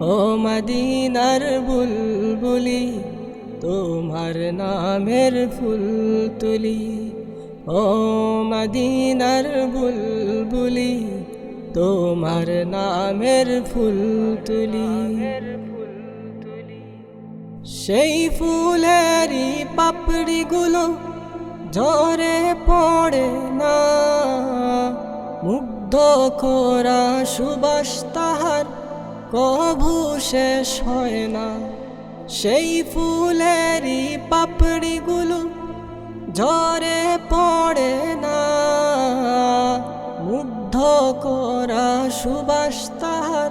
ও মদিনার বুলবুলি, তোমার নামের ফুল তুলি ও মদিনার বুলবুলি, তোমার নামের ফুল তুলি সেই ফুলেরই পাপড়িগুলো ঝরে পড়ে না। মুগ্ধ করা সুবাস তাহার কভু শেষ হয় না। সেই ফুলেরই পাপড়িগুলো ঝরে পড়ে না। মুগ্ধ করা সুবাস তাহার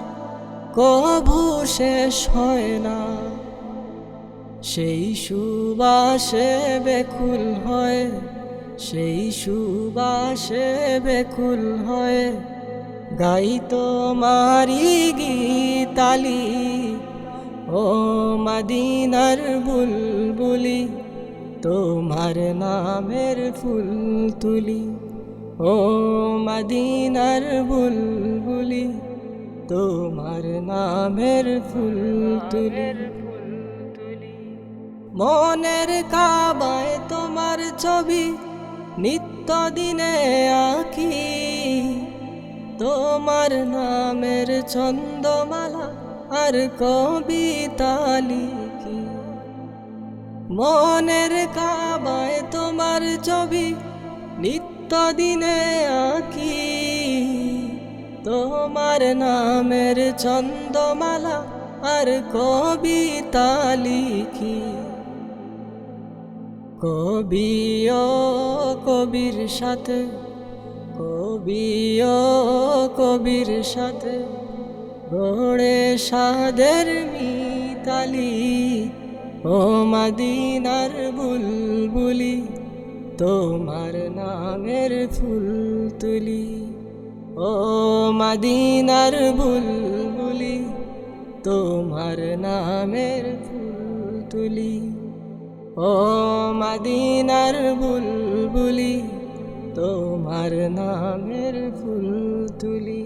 কভু শেষ হয় না। সেই সুবাসে বেকুল হয়, সেই সুবাসে বেকুল হয়। গাই তোমারি গীতালি, ও মদিনার বুলবুলি, তোমার নামের ফুল তুলি, ও মদিনার বুলবুলি, তোমার নামের ফুল তুলি। মনের কাবায় তোমার ছবি, নিত্য দিনে আঁকি। তোমার নামের ছন্দমালা আর কবিতা লিখি। মনের কাবায় তোমার ছবি নিত্য দিনে আঁকি। তোমার নামের ছন্দমালা আর কবিতা লিখি। কবি ও কবির সাথে, কবি ও কবির সাথে গড়ে সাদের মিতালি ও মদিনার বুলবুলি, তোমার নামের ফুল তুলি ও মদিনার বুলবুলি, তোমার নামের ফুল তুলি ও মদিনার বুলবুলি তোমার নামের ফুল তুলি।